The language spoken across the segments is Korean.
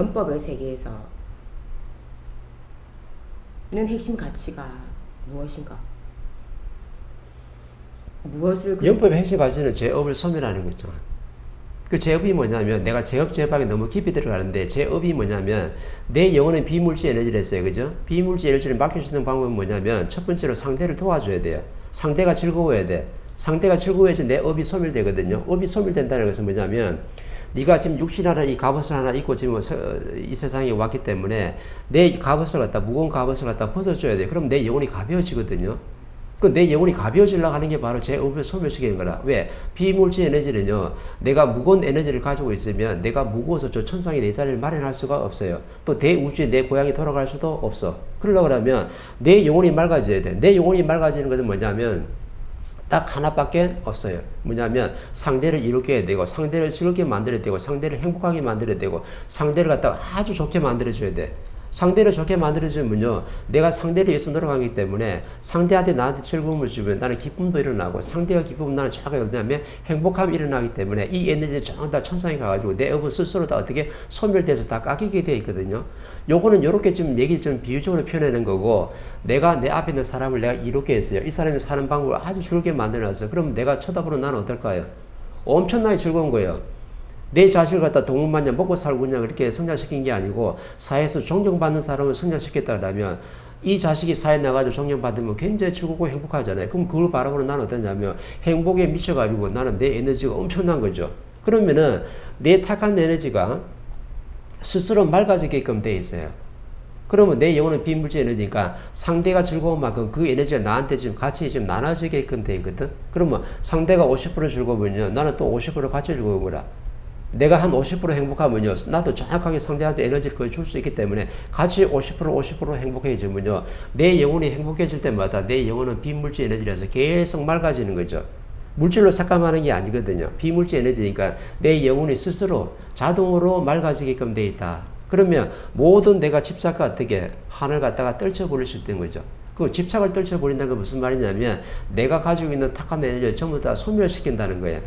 연법의 세계에서는 핵심 가치가 무엇인가? 무엇을 그- 연법의 핵심 가치는 죄업을 소멸하는 거죠. 그 죄업이 뭐냐면 내가 죄업 죄박에 너무 깊이 들어가는데 죄업이 뭐냐면 내 영혼은 비물질 에너지를 했어요. 그죠? 비물질 에너지를 맡길 수 있는 방법은 뭐냐면 첫 번째로 상대를 도와줘야 돼요. 상대가 즐거워야 돼. 상대가 즐거워야지 내 업이 소멸되거든요. 업이 소멸된다는 것은 뭐냐면 네가 지금 육신 하나 이 갑옷을 하나 입고 지금 서- 이 세상에 왔기 때문에 내 갑옷을 갖다 무거운 갑옷을 갖다 벗어줘야 돼. 그럼 내 영혼이 가벼워지거든요. 그 내 영혼이 가벼워지려고 하는 게 바로 제 업을 소멸시키는 거라. 왜? 비물질 에너지는요, 내가 무거운 에너지를 가지고 있으면 내가 무거워서 저 천상의 내 자리를 마련할 수가 없어요. 또 대우주에 내 고향이 돌아갈 수도 없어. 그러려고 하면 내 영혼이 맑아져야 돼. 내 영혼이 맑아지는 것은 뭐냐면 딱 하나밖에 없어요. 뭐냐면 상대를 이롭게 해야 되고 상대를 즐겁게 만들어야 되고 상대를 행복하게 만들어야 되고 상대를 갖다가 아주 좋게 만들어줘야 돼. 상대를 좋게 만들어주면요. 내가 상대를 위해서 노력하기 때문에 상대한테 나한테 즐거움을 주면 나는 기쁨도 일어나고 상대가 기쁨 나는 좋아하게 왜냐면 행복함이 일어나기 때문에 이 에너지 전부 다 천상에 가가지고 내 업은 스스로 다 어떻게 소멸돼서 다 깎이게 되어 있거든요. 요거는 요렇게 좀 얘기 좀 비유적으로 표현하는 거고 내가 내 앞에 있는 사람을 내가 이롭게 했어요. 이 사람이 사는 방법을 아주 즐겁게 만들어놨어. 그럼 내가 쳐다보는 나는 어떨까요? 엄청나게 즐거운 거예요. 내 자식을 갖다 동물 마냥 먹고 살고 그냥 그렇게 성장시킨 게 아니고 사회에서 존경받는 사람을 성장시켰다 그러면 이 자식이 사회에 나가서 존경받으면 굉장히 즐겁고 행복하잖아요. 그럼 그걸 바라보는 나는 어떠냐면 행복에 미쳐가지고 나는 내 에너지가 엄청난 거죠. 그러면은 내 탁한 에너지가 스스로 맑아지게끔 돼 있어요. 그러면 내 영혼은 비물질 에너지니까 상대가 즐거운 만큼 그 에너지가 나한테 지금 같이 지금 나눠지게끔 돼 있거든. 그러면 상대가 50% 즐거우면요. 나는 또 50% 같이 즐거운 거라. 내가 한 50% 행복하면요. 나도 정확하게 상대한테 에너지를 거의 줄 수 있기 때문에 같이 50% 50% 행복해지면요. 내 영혼이 행복해질 때마다 내 영혼은 비물질 에너지라서 계속 맑아지는 거죠. 물질로 삭감하는 게 아니거든요. 비물질 에너지니까 내 영혼이 스스로 자동으로 맑아지게끔 돼 있다. 그러면 모든 내가 집착과 어떻게 하늘 갖다가 떨쳐버릴 수 있는 거죠. 그 집착을 떨쳐버린다는 건 무슨 말이냐면 내가 가지고 있는 탁한 에너지를 전부 다 소멸시킨다는 거예요.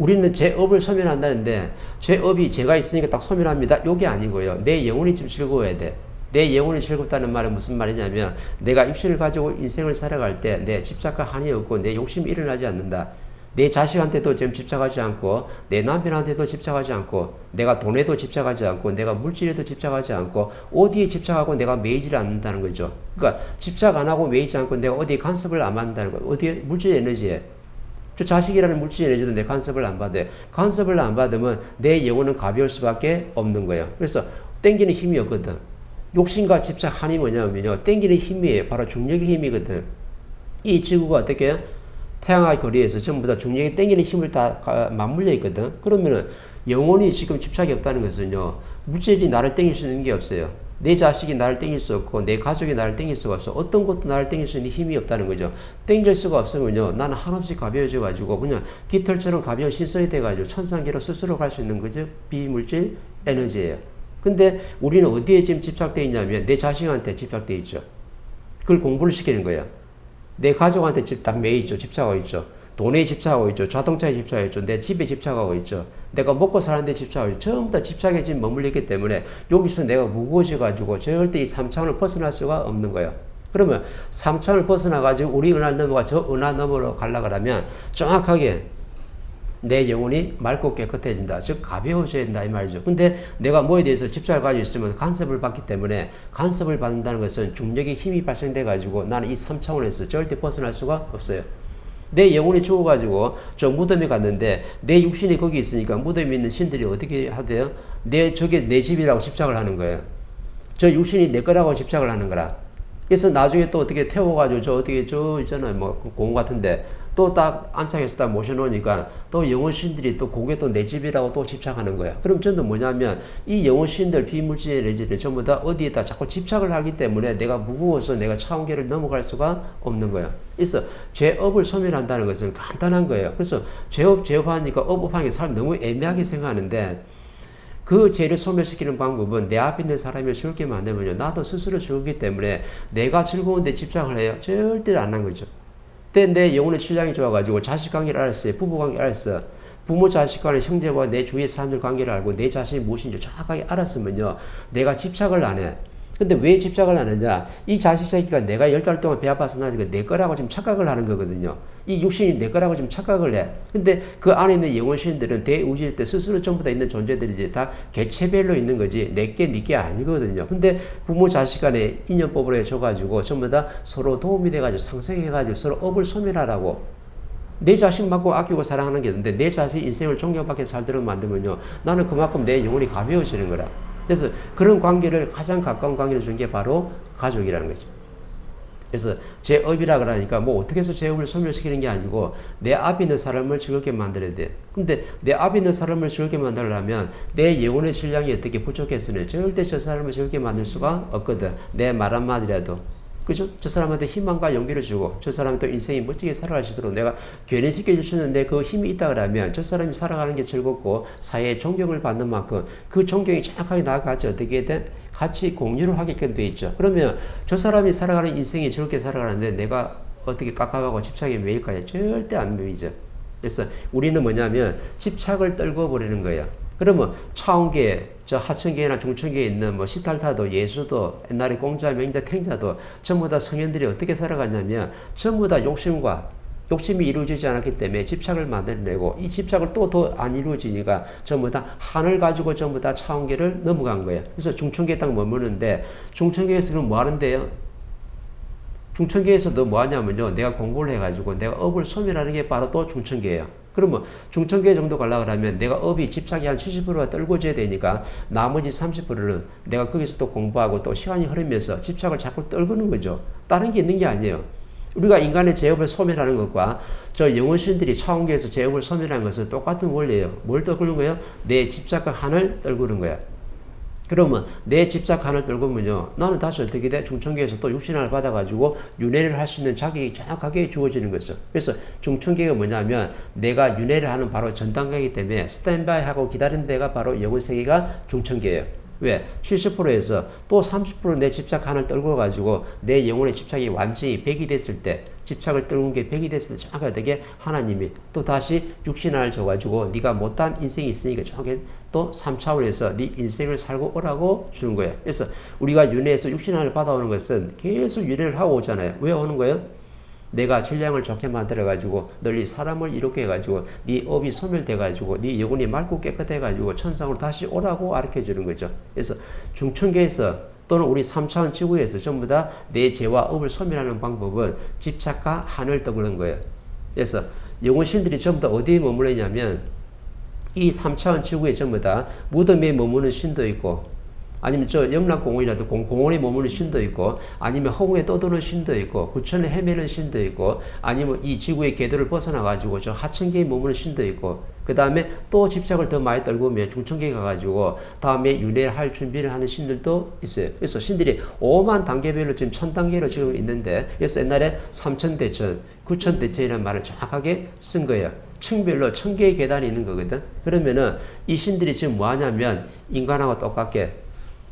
우리는 제 업을 소멸한다는데 제 업이 제가 있으니까 딱 소멸합니다. 요게 아니고요. 내 영혼이 좀 즐거워야 돼. 내 영혼이 즐겁다는 말은 무슨 말이냐면 내가 육신을 가지고 인생을 살아갈 때 내 집착과 한이 없고 내 욕심이 일어나지 않는다. 내 자식한테도 지금 집착하지 않고 내 남편한테도 집착하지 않고 내가 돈에도 집착하지 않고 내가 물질에도 집착하지 않고 어디에 집착하고 내가 매이지 않는다는 거죠. 그러니까 집착 안 하고 매이지 않고 내가 어디에 간섭을 안 받는다는 거예요. 어디에 물질 에너지에 저 자식이라는 물질 에너지도 내 간섭을 안 받아요. 간섭을 안 받으면 내 영혼은 가벼울 수밖에 없는 거예요. 그래서 땡기는 힘이 없거든. 욕심과 집착 한이 뭐냐면요. 땡기는 힘이에요. 바로 중력의 힘이거든. 이 지구가 어떻게 태양의 거리에서 전부 다 중력이 땡기는 힘을 다 가- 맞물려 있거든. 그러면은 영혼이 지금 집착이 없다는 것은요. 물질이 나를 땡길 수 있는 게 없어요. 내 자식이 나를 땡길 수 없고 내 가족이 나를 땡길 수가 없어. 어떤 것도 나를 땡길 수 있는 힘이 없다는 거죠. 땡길 수가 없으면요. 나는 한없이 가벼워져 가지고 그냥 깃털처럼 가벼운 신선이 돼 가지고 천상계로 스스로 갈 수 있는 거죠. 비물질 에너지예요. 근데 우리는 어디에 지금 집착돼 있냐면 내 자식한테 집착돼 있죠. 그걸 공부를 시키는 거예요. 내 가족한테 집딱 매여 있죠. 집착하고 있죠. 돈에 집착하고 있죠. 자동차에 집착하고 있죠. 내 집에 집착하고 있죠. 내가 먹고 사는 데. 전부 다 집착에 지금 머물리기 때문에 여기서 내가 무거워져 가지고 절대 이 삼차원을 벗어날 수가 없는 거예요. 그러면 삼차원을 벗어나 가지고 우리 은하 넘어가 저 은하 너머로 가려고 하면 정확하게 내 영혼이 맑고 깨끗해진다. 즉 가벼워져야 된다 이 말이죠. 근데 내가 뭐에 대해서 집착을 가지고 있으면 간섭을 받기 때문에 간섭을 받는다는 것은 중력의 힘이 발생돼 가지고 나는 이 3차원에서 절대 벗어날 수가 없어요. 내 영혼이 죽어가지고 저 무덤에 갔는데 내 육신이 거기 있으니까 무덤에 있는 신들이 어떻게 하대요? 내 저게 내 집이라고 집착을 하는 거예요. 저 육신이 내 거라고 집착을 하는 거라. 그래서 나중에 또 어떻게 태워가지고 저 어떻게 저 있잖아요 뭐 공원 같은데 또 딱 안착해서 딱 모셔놓으니까 또 영혼 신들이 또 그게 또 내 집이라고 또 집착하는 거야. 그럼 전부 뭐냐면 이 영혼 신들 비물질 에너지를 전부 다 어디에다 자꾸 집착을 하기 때문에 내가 무거워서 내가 차원계를 넘어갈 수가 없는 거야. 그래서 죄업을 소멸한다는 것은 간단한 거예요. 그래서 죄업 죄업 하니까 업업하는 게 사람 너무 애매하게 생각하는데 그 죄를 소멸시키는 방법은 내 앞에 있는 사람을 즐겁게 만들면요. 나도 스스로 즐겁기 때문에 내가 즐거운데 집착을 해요. 절대로 안한 거죠. 그때 내 영혼의 질량이 좋아가지고 자식 관계를 알았어요. 부부 관계를 알았어. 부모 자식 간의 형제와 내 주위의 사람들 관계를 알고 내 자신이 무엇인지 정확하게 알았으면요. 내가 집착을 안 해. 근데 왜 집착을 하느냐? 이 자식 새끼가 내가 열 달 동안 배 아파서 나니까 내 거라고 지금 착각을 하는 거거든요. 이 육신이 내 거라고 지금 착각을 해. 근데 그 안에 있는 영혼신들은 대우질 때 스스로 전부 다 있는 존재들이지 다 개체별로 있는 거지 내게 니게 아니거든요. 근데 부모 자식 간에 인연법으로 해줘가지고 전부 다 서로 도움이 돼가지고 상생해가지고 서로 업을 소멸하라고 내 자신만고 아끼고 사랑하는 게 있는데 내 자신 인생을 존경받게 살도록 만들면요 나는 그만큼 내 영혼이 가벼워지는 거라. 그래서 그런 관계를 가장 가까운 관계를 준 게 바로 가족이라는 거죠. 그래서 제 업이라 그러니까 뭐 어떻게 해서 제 업을 소멸시키는 게 아니고 내 앞에 있는 사람을 즐겁게 만들어야 돼. 근데 내 앞에 있는 사람을 즐겁게 만들려면 내 영혼의 질량이 어떻게 부족했으니 절대 저 사람을 즐겁게 만들 수가 없거든. 내 말 한마디라도. 그죠? 저 사람한테 희망과 용기를 주고 저 사람이 또 인생이 멋지게 살아갈 수 있도록 내가 괜히 시켜 주셨는데 그 힘이 있다 그러면 저 사람이 살아가는 게 즐겁고 사회에 존경을 받는 만큼 그 존경이 정확하게 나아가지 어떻게 된 같이 공유를 하게끔 돼 있죠. 그러면 저 사람이 살아가는 인생이 즐겁게 살아가는데 내가 어떻게 깝깝하고 집착에 매일까요? 절대 안 매이죠. 그래서 우리는 뭐냐면 집착을 떨궈 버리는 거예요. 그러면 차원계, 저 하천계나 중천계에 있는 뭐 시탈타도 예수도 옛날에 공자, 명자, 탱자도 전부 다 성현들이 어떻게 살아갔냐면 전부 다 욕심과 욕심이 이루어지지 않았기 때문에 집착을 만들어내고 이 집착을 또 더 안 이루어지니까 전부 다 한을 가지고 전부 다 차원계를 넘어간 거예요. 그래서 중천계에 딱 머무는데 중천계에서 그럼 뭐 하는데요? 중천계에서도 뭐 하냐면요. 내가 공부를 해가지고 내가 업을 소멸하는 게 바로 또 중천계예요. 그러면 중천계 정도 가려고 하면 내가 업이 집착이 한 70%가 떨궈져야 되니까 나머지 30%는 내가 거기서 또 공부하고 또 시간이 흐르면서 집착을 자꾸 떨구는 거죠. 다른 게 있는 게 아니에요. 우리가 인간의 제업을 소멸하는 것과 저 영혼신들이 차원계에서 제업을 소멸하는 것은 똑같은 원리예요. 뭘 떨구는 거예요? 내 집착과 한을 떨구는 거야. 그러면 내 집착 한을 떨구면요. 나는 다시 어떻게 돼? 중천계에서 또 육신을 받아가지고 윤회를 할 수 있는 자격이 정확하게 주어지는 거죠. 그래서 중천계가 뭐냐면 내가 윤회를 하는 바로 전 단계이기 때문에 스탠바이 하고 기다리는 데가 바로 영혼세계가 중천계예요. 왜? 70%에서 또 30%내 집착 한을 떨고 가지고 내 영혼의 집착이 완전히 100이 됐을 때 집착을 떨군 게 100이 됐을 때 정확하게 하나님이 또 다시 육신을 줘가지고 네가 못한 인생이 있으니까 정확하게 또 3차원에서 네 인생을 살고 오라고 주는 거예요. 그래서 우리가 윤회에서 육신을 받아오는 것은 계속 윤회를 하고 오잖아요. 왜 오는 거예요? 내가 질량을 좋게 만들어 가지고 널리 사람을 이롭게 해 가지고 네 업이 소멸돼 가지고 네 영혼이 맑고 깨끗해 가지고 천상으로 다시 오라고 가르쳐 주는 거죠. 그래서 중천계에서 또는 우리 3차원 지구에서 전부 다 내 죄와 업을 소멸하는 방법은 집착과 한을 떠그는 거예요. 그래서 영혼신들이 전부 다 어디에 머물러 있냐면 이 3차원 지구에 전부 다 무덤에 머무는 신도 있고 아니면 저 영락공원이라도 공, 공원에 머무는 신도 있고 아니면 허공에 떠도는 신도 있고 구천에 헤매는 신도 있고 아니면 이 지구의 궤도를 벗어나 가지고 저 하천계에 머무는 신도 있고 그 다음에 또 집착을 더 많이 떨구면 중천계에 가가지고 다음에 윤회할 준비를 하는 신들도 있어요. 그래서 신들이 5만 단계별로 지금 천 단계로 지금 있는데 그래서 옛날에 삼천 대천, 구천 대천이라는 말을 정확하게 쓴 거예요. 층별로 천 개의 계단이 있는 거거든. 그러면은 이 신들이 지금 뭐 하냐면 인간하고 똑같게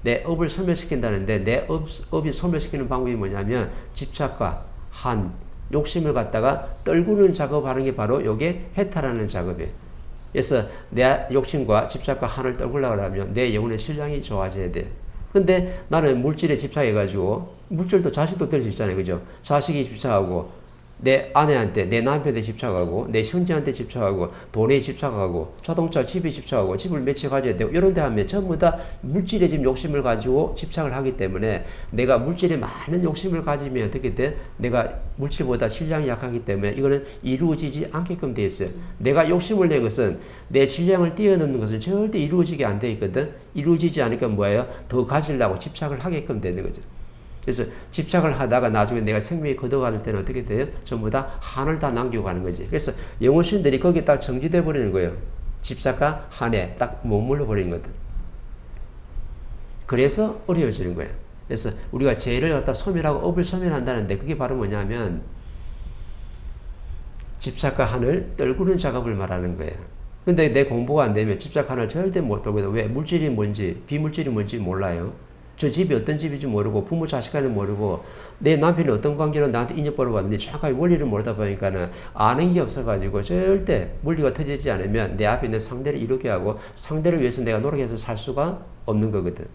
내 업을 소멸시킨다는데 내 업, 업이 소멸시키는 방법이 뭐냐면 집착과 한, 욕심을 갖다가 떨구는 작업하는 게 바로 요게 해탈하는 작업이에요. 그래서 내 욕심과 집착과 한을 떨구려고 하면 내 영혼의 신량이 좋아져야 돼. 근데 나는 물질에 집착해가지고 물질도 자식도 될 수 있잖아요. 그죠? 자식이 집착하고 내 아내한테, 내 남편한테 집착하고, 내 형제한테 집착하고, 돈에 집착하고, 자동차 집에 집착하고, 집을 몇채 가져야 되고, 이런 데 하면 전부 다 물질에 지금 욕심을 가지고 집착을 하기 때문에 내가 물질에 많은 욕심을 가지면 어떻게 돼? 내가 물질보다 질량이 약하기 때문에 이거는 이루어지지 않게끔 돼 있어요. 내가 욕심을 낸 것은 내 질량을 뛰어넘는 것은 절대 이루어지게 안 돼 있거든. 이루어지지 않으니까 뭐예요? 더 가지려고 집착을 하게끔 되는 거죠. 그래서 집착을 하다가 나중에 내가 생명이 걷어가는 때는 어떻게 돼요? 전부 다 한을 다 남기고 가는 거지. 그래서 영혼신들이 거기에 딱 정지돼 버리는 거예요. 집착과 한에 딱 머물러 버리는 거든. 그래서 어려워지는 거예요. 그래서 우리가 죄를 갖다 소멸하고 업을 소멸한다는데 그게 바로 뭐냐면 집착과 한을 떨구는 작업을 말하는 거예요. 근데 내 공부가 안 되면 집착 한을 절대 못 떨거든. 왜? 물질이 뭔지, 비물질이 뭔지 몰라요. 저 집이 어떤 집인지 모르고 부모 자식 간에 모르고 내 남편이 어떤 관계로 나한테 인연보러 왔는데 정확하게 원리를 모르다 보니까는 아는 게 없어가지고 절대 물리가 터지지 않으면 내 앞에 있는 상대를 이루게 하고 상대를 위해서 내가 노력해서 살 수가 없는 거거든.